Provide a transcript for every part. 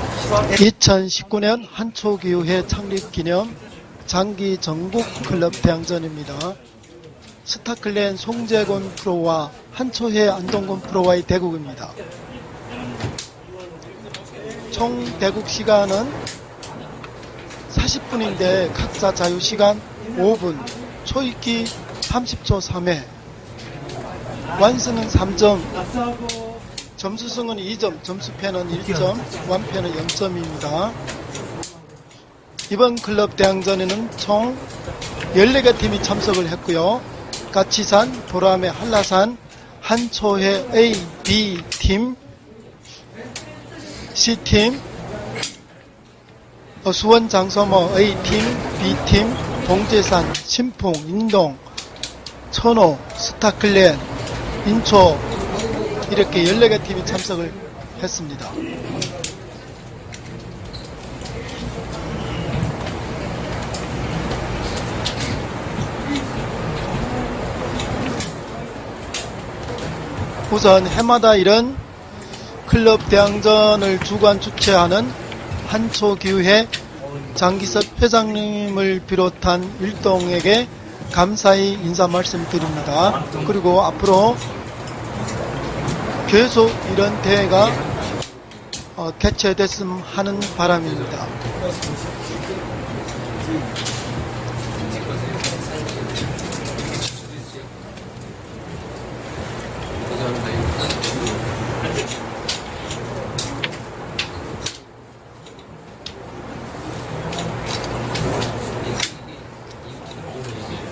2019년 한초기후회 창립 기념 장기 전국 클럽 대항전입니다. 스타클랜 송재곤 프로와 한초회 안동군 프로와의 대국입니다. 총 대국 시간은 40분인데 각자 자유 시간 5분, 초익기 30초 3회, 완승은 3점, 점수승은 2점, 점수패는 1점, 완패는 0점입니다. 이번 클럽 대항전에는 총 14개 팀이 참석을 했고요. 가치산, 보람의 한라산, 한초회 A, B 팀, C팀, 어, 수원 장소모 A팀, B팀, 동재산, 신풍, 인동, 천호, 스타클랜, 인초 이렇게 14개 팀이 참석을 했습니다. 우선 해마다 이런 클럽 대항전을 주관 주최하는 한초기후회 장기섭 회장님을 비롯한 일동에게 감사히 인사 말씀드립니다. 그리고 앞으로 계속 이런 대회가 어, 개최됐으면 하는 바람입니다.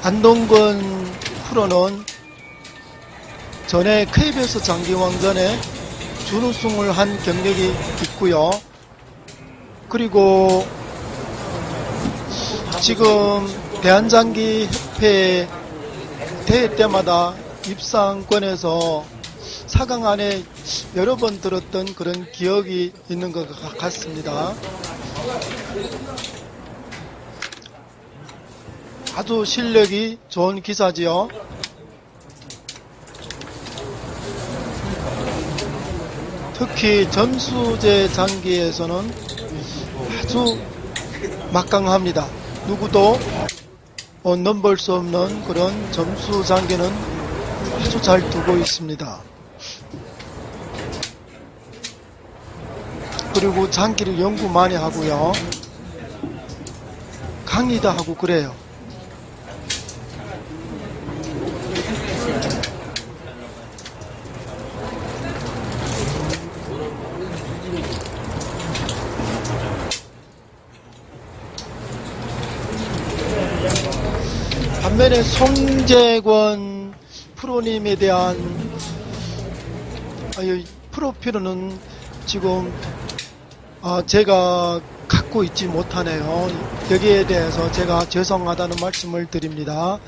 안동군 프로는 전에 KBS 장기왕전에 준우승을 한 경력이 있고요. 그리고 지금 대한장기 협회 대회 때마다 입상권에서 4강 안에 여러 번 들었던 그런 기억이 있는 것 같습니다. 아주 실력이 좋은 기사지요. 특히 점수제 장기에서는 아주 막강합니다. 누구도 어, 넘볼 수 없는 그런 점수 장기는 아주 잘 두고 있습니다. 그리고 장기를 연구 많이 하고요. 강의도 하고 그래요. 반면에 송재권 프로님에 대한 프로필은 지금 아, 제가 갖고 있지 못하네요. 여기에 대해서 제가 죄송하다는 말씀을 드립니다.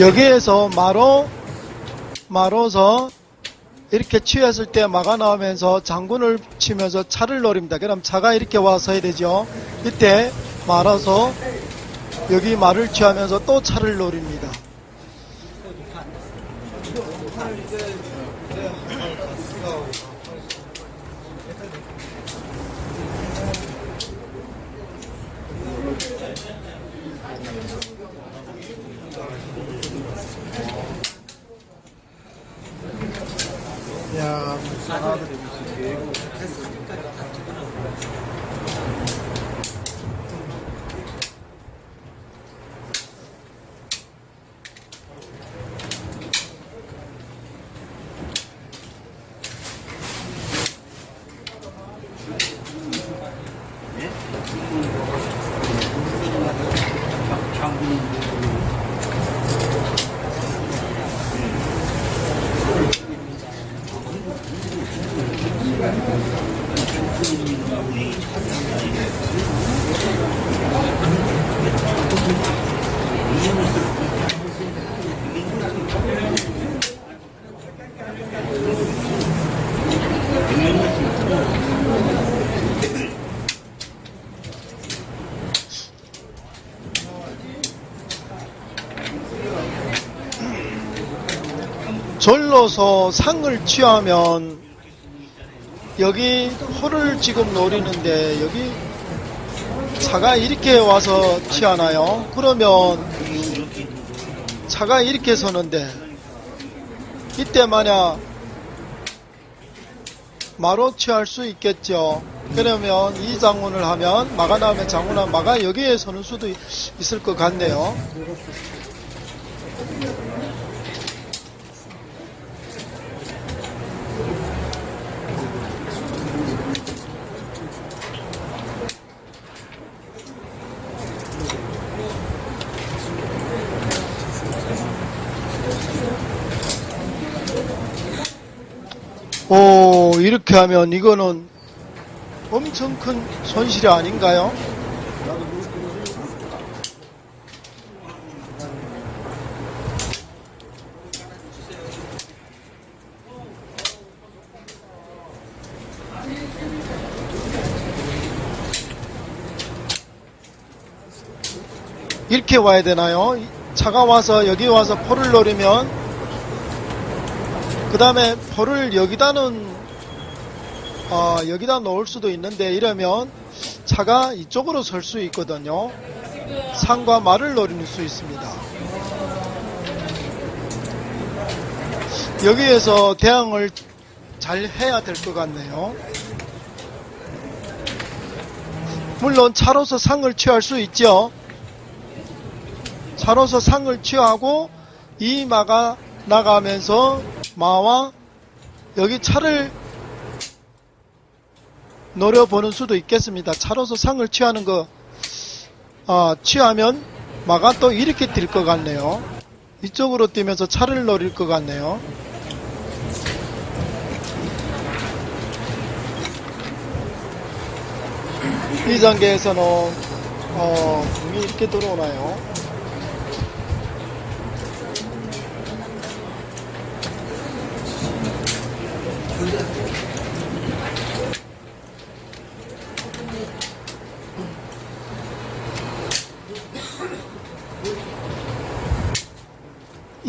여기에서 마로 마로서 이렇게 취했을 때 막아 나오면서 장군을 치면서 차를 노립니다. 그럼 차가 이렇게 와서 해야 되죠. 이때 말아서 여기 말을 취하면서 또 차를 노립니다. 절로서 상을 취하면 여기 호를 지금 노리는데 여기 차가 이렇게 와서 취하나요? 그러면 차가 이렇게 서는데 이때 만약 마로 취할 수 있겠죠. 그러면 이 장군을 하면 마가 나오면 장군은 마가 여기에 서는 수도 있- 있을 것 같네요. 오, 이렇게 하면 이거는 엄청 큰 손실이 아닌가요? 이렇게 와야 되나요? 이 차가 와서 여기 와서 포를 노리면 그 다음에 포를 여기다는 어, 여기다 놓을 수도 있는데 이러면 차가 이쪽으로 설 수 있거든요. 상과 말을 노릴 수 있습니다. 여기에서 대항을 잘 해야 될 것 같네요. 물론 차로서 상을 취할 수 있죠. 차로서 상을 취하고 이 마가 나가면서 마와 여기 차를 노려보는 수도 있겠습니다. 차로서 상을 취하는 거, 아, 취하면 마가 또 이렇게 뛸 것 같네요. 이쪽으로 뛰면서 차를 노릴 것 같네요. 이 단계에서는, 어, 공이 이렇게 들어오나요?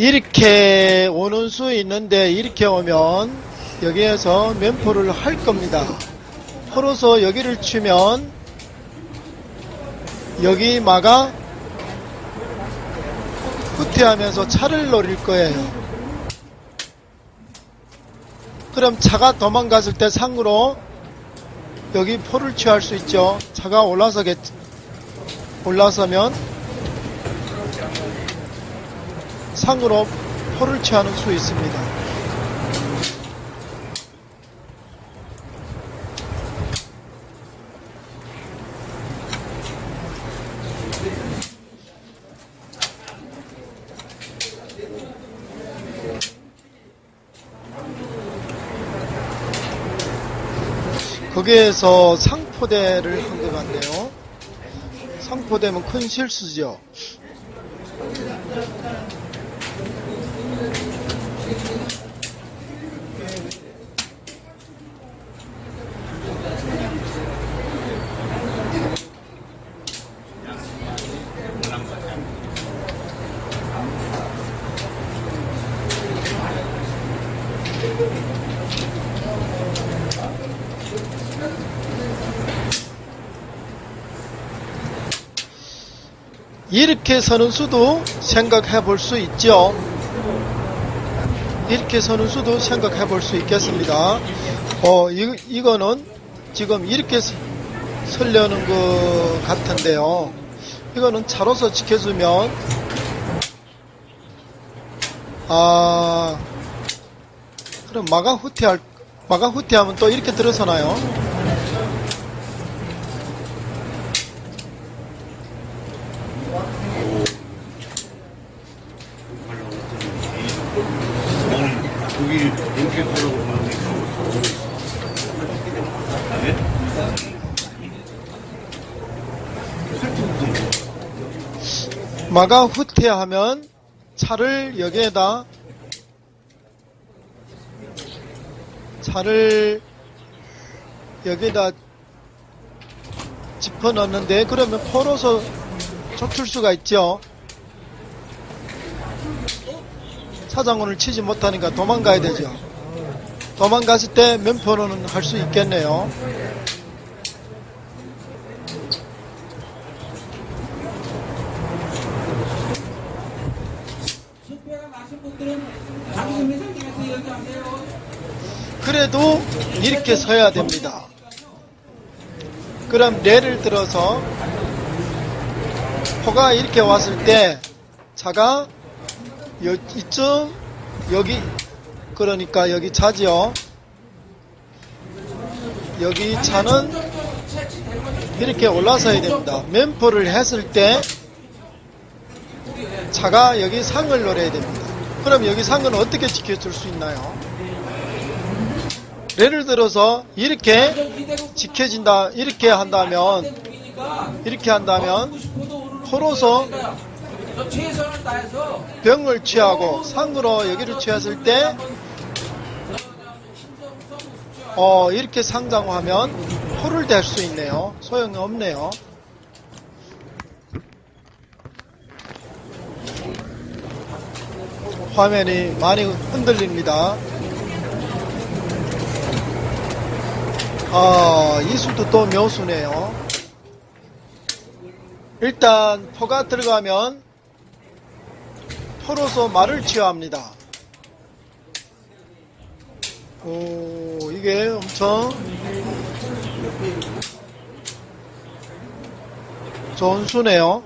이렇게 오는 수 있는데 이렇게 오면 여기에서 면포를 할 겁니다. 포로서 여기를 치면 여기 마가 후퇴하면서 차를 노릴 거예요. 그럼 차가 도망갔을 때 상으로 여기 포를 취할 수 있죠. 차가 올라서겠, 올라서면 상으로 포를 취하는 수 있습니다. 거기에서 상포대를 한 것 같네요. 상포대면 큰 실수죠. 이렇게 서는 수도 생각해 볼 수 있죠. 이렇게 서는 수도 생각해 볼 수 있겠습니다. 어, 이, 이거는 지금 이렇게 서- 설려는 것 같은데요. 이거는 차로서 지켜주면, 아, 그럼 마가 후퇴할, 마가 후퇴하면 또 이렇게 들어서나요? 거기 이렇게 하려고 하는데 마가 후퇴하면 차를 여기에다 차를 여기에다 짚어 넣는데 그러면 포로서 좁출 수가 있죠. 차장군을 치지 못하니까 도망가야 되죠. 도망갔을 때 면포로는 할 수 있겠네요. 숙배가 나신 분들은 장승 회장님한테 얘기하세요. 그래도 이렇게 서야 됩니다. 그럼 예를 들어서 포가 이렇게 왔을 때 차가 여, 이쯤 여기 그러니까 여기 차지요. 여기 차는 이렇게 올라서야 됩니다. 면포를 했을 때 차가 여기 상을 노려야 됩니다. 그럼 여기 상은 어떻게 지켜줄 수 있나요? 예를 들어서 이렇게 지켜진다 이렇게 한다면 이렇게 한다면 포로서 병을 취하고 상으로 여기를 취했을 때 어, 이렇게 상장하면 포를 댈 수 있네요. 소용이 없네요. 화면이 많이 흔들립니다. 아, 이수도 또 묘수네요. 일단 포가 들어가면 포로서 말을 취합니다. 오, 이게 엄청 좋은 수네요.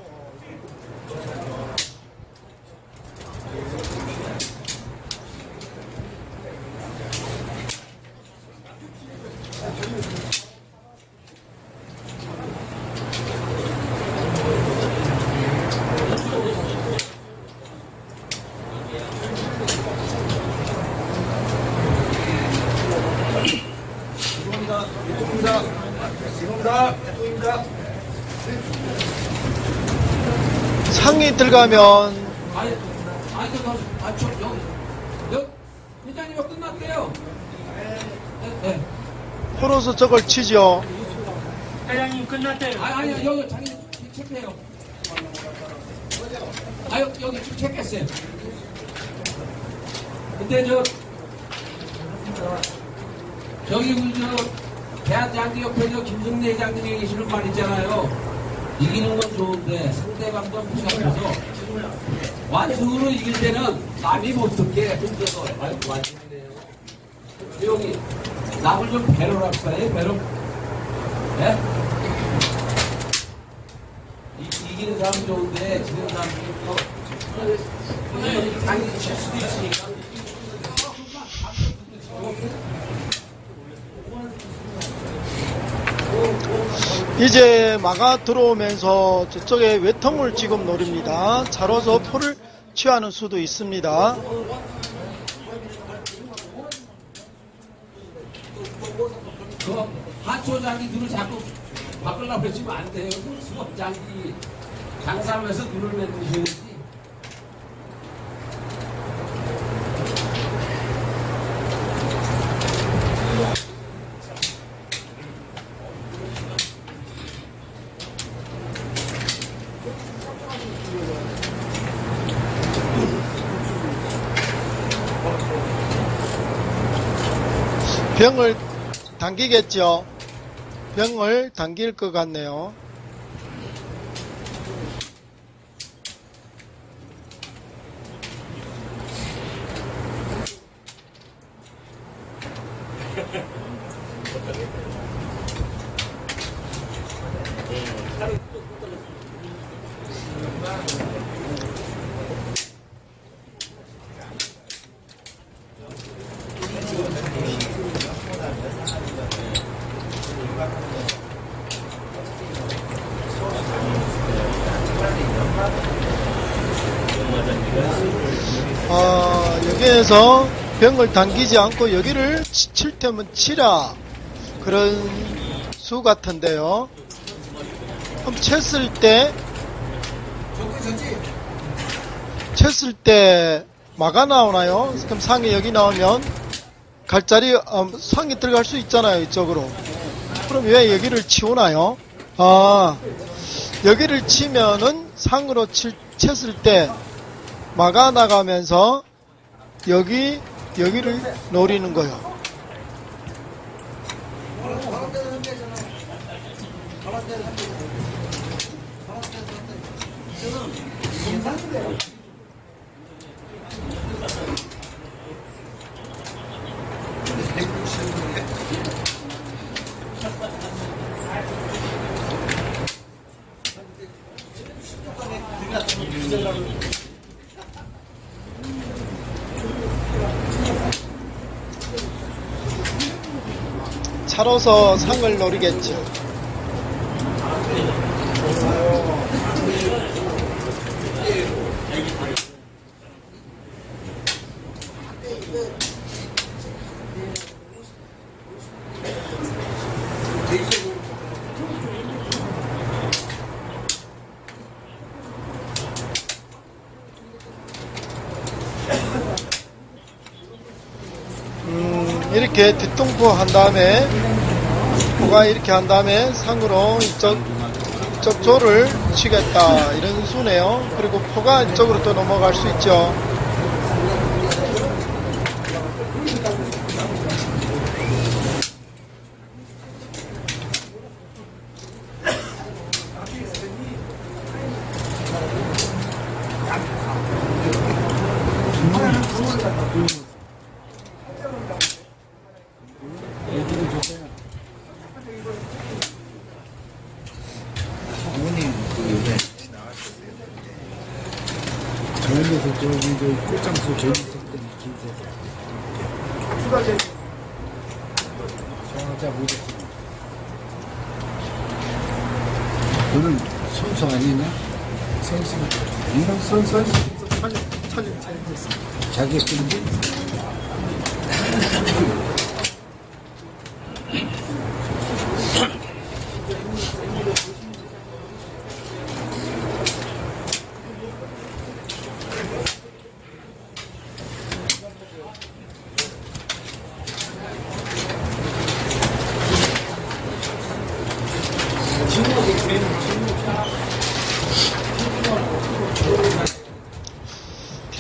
상이 들어 가면 아니 아니 그 아, 저 여기 여기 회장님 이거 끝났대요. 네. 네. 포로서 저걸 치죠. 회장님 끝났대요. 아니 아니 여기 자기 체크해요. 아 여기 여기 지금 체크했어요. 근데 저 저기 그저 대한장기 옆에 저 김승래 회장님이 계시는 말 있잖아요. 이기는 건 좋은데 상대방도 무시하면서 완승으로 이길 때는 남이 못 듣게 혼자서 아유 완승이네요. 조용히 남을 좀 배려랍사요 배려. 예? 이, 이기는 사람 좋은데 지는 사람 또 당연히 질 수도 있으니까. 이제 마가 들어오면서 저쪽에 외통을 지금 노립니다. 차로서 포를 취하는 수도 있습니다. 그 하초 장기 눈을 자꾸 바꾸려고 그러시면 안 돼요. 수업 장기 장사하면서 눈을 만드셔야 병을 당기겠죠. 병을 당길 것 같네요. 아, 여기에서 병을 당기지 않고 여기를 치- 칠 테면 치라. 그런 수 같은데요. 그럼 쳤을 때, 쳤을 때 마가 나오나요? 그럼 상이 여기 나오면 갈 자리, 어, 상이 들어갈 수 있잖아요, 이쪽으로. 그럼 왜 여기를 치우나요? 아, 여기를 치면은 상으로 칠, 쳤을 때 막아 나가면서 여기 여기를 노리는 거예요. 차로서 상을 노리겠죠. 이렇게 뒤통포 한 다음에 포가 이렇게 한 다음에 상으로 이쪽 이쪽 조를 치겠다 이런 수네요. 그리고 포가 이쪽으로 또 넘어갈 수 있죠. 부모님 그 요새 나가셨어요. 저녁에서 저기 저 꽃장수 저기 있었던 길에서 저자 모셨어요. 너는 선수 아니냐? 선수. 이런 선수 사진 사진 사진 자기 쓴지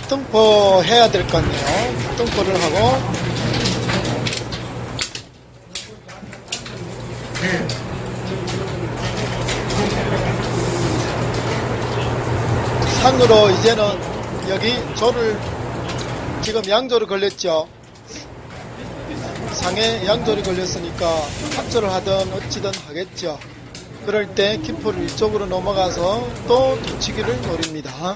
뒤통포 해야 될 것 같네요. 뒤통포를 하고 상으로 이제는 여기 조를 지금 양조를 걸렸죠. 상에 양조를 걸렸으니까 합조를 하든 어찌든 하겠죠. 그럴 때 기포를 이쪽으로 넘어가서 또 뒤치기를 노립니다.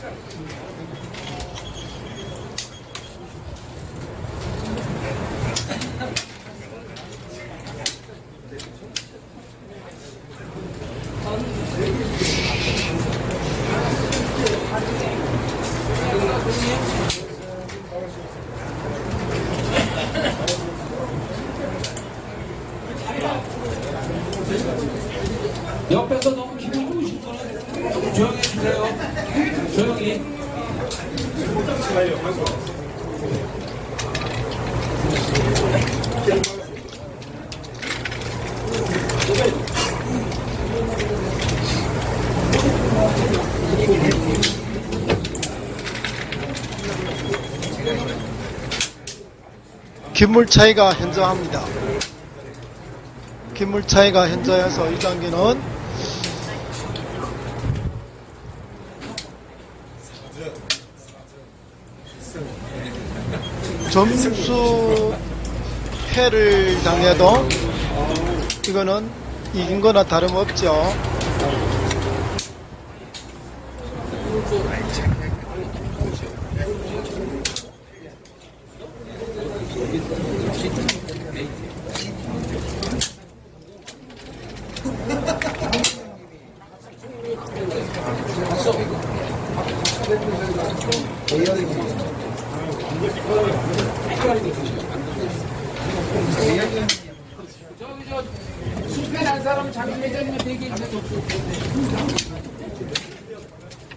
옆에서 너무 기분 좋으신 분은 좀 조용히 해주세요. 조용히. 기물 차이가 현저합니다. 기물 차이가 현저해서 이 단계는 점수 패를 당해도 이거는 이긴 거나 다름없죠.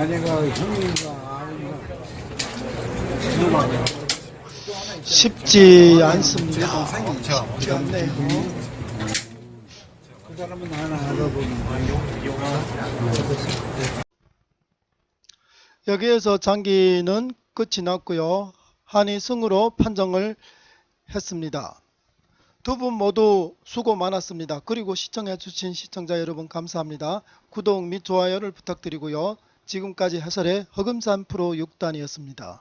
자네가 형인가 아닌가 쉽지 않습니다. 쉽지 않네요. 그 사람은 하나 알아보는 여기에서 장기는 끝이 났고요. 한이 승으로 판정을 했습니다. 두 분 모두 수고 많았습니다. 그리고 시청해주신 시청자 여러분 감사합니다. 구독 및 좋아요를 부탁드리고요. 지금까지 해설의 허금산 프로 6단이었습니다.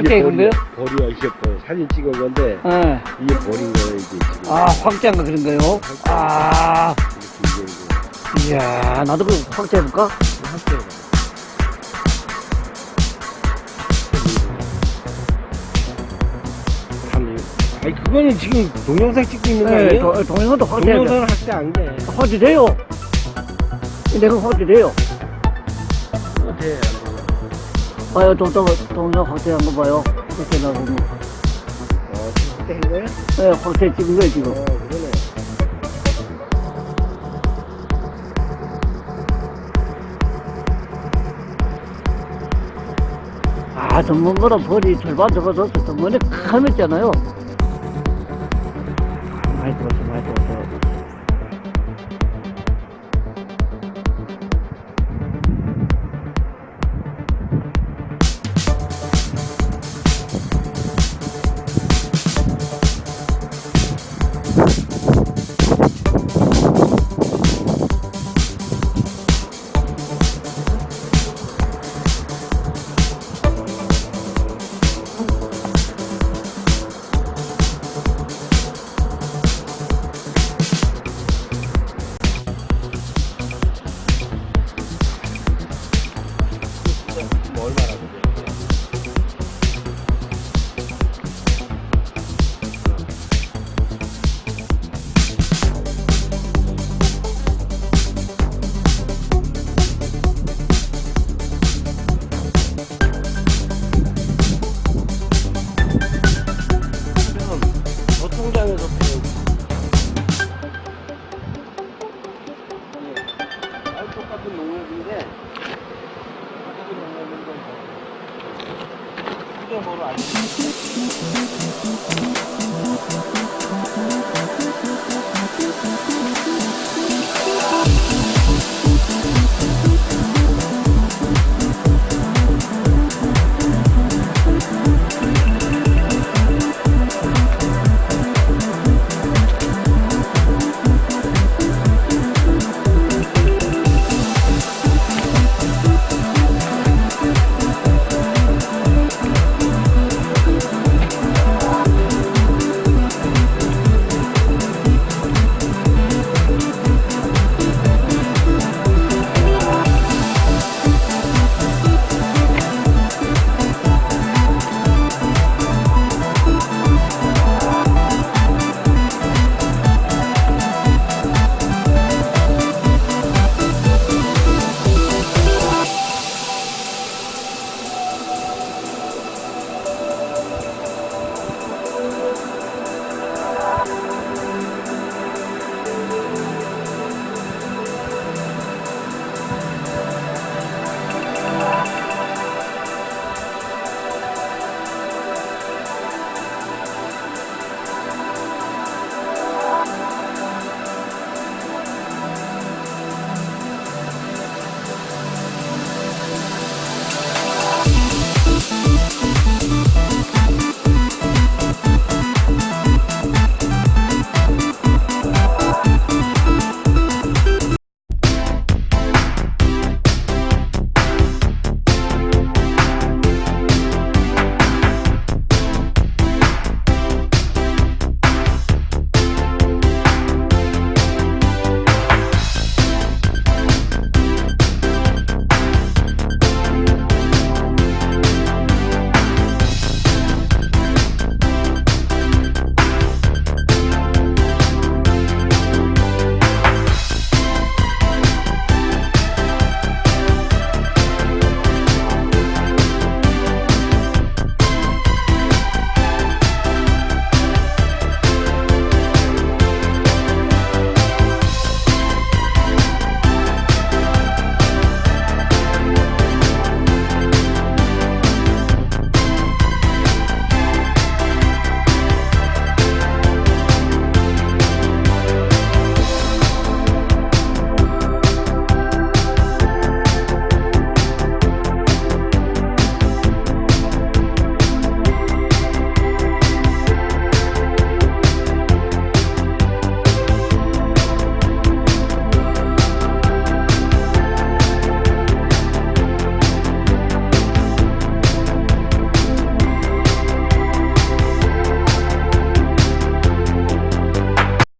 아, 황태 그런데요? 버리야 이게 버 사진 찍은 건데 예. 이게 버린 거예요 이게 지금 아, 황태인가 그런 거요? 아, 이게 이제 이야, 나도 그 황태 해볼까? 참 아니 그거는 지금 동영상 찍고 있는 거 네, 아니에요? 도- 동영상도 황태 해야 동영상을 할때 안 돼. 황태 돼요. 내가 황태 돼요. 어때? 봐요, 동, 동, 동영상 황태 한거 봐요. 이렇게 나보면. 어, 그때 한 거야? 네, 황태 찍은 거예요, 지금. 어, 그러네. 아, 전문가로 벌이 절반 적어졌어. 전문에. 많이 들었어, 많이 뭐 얼마나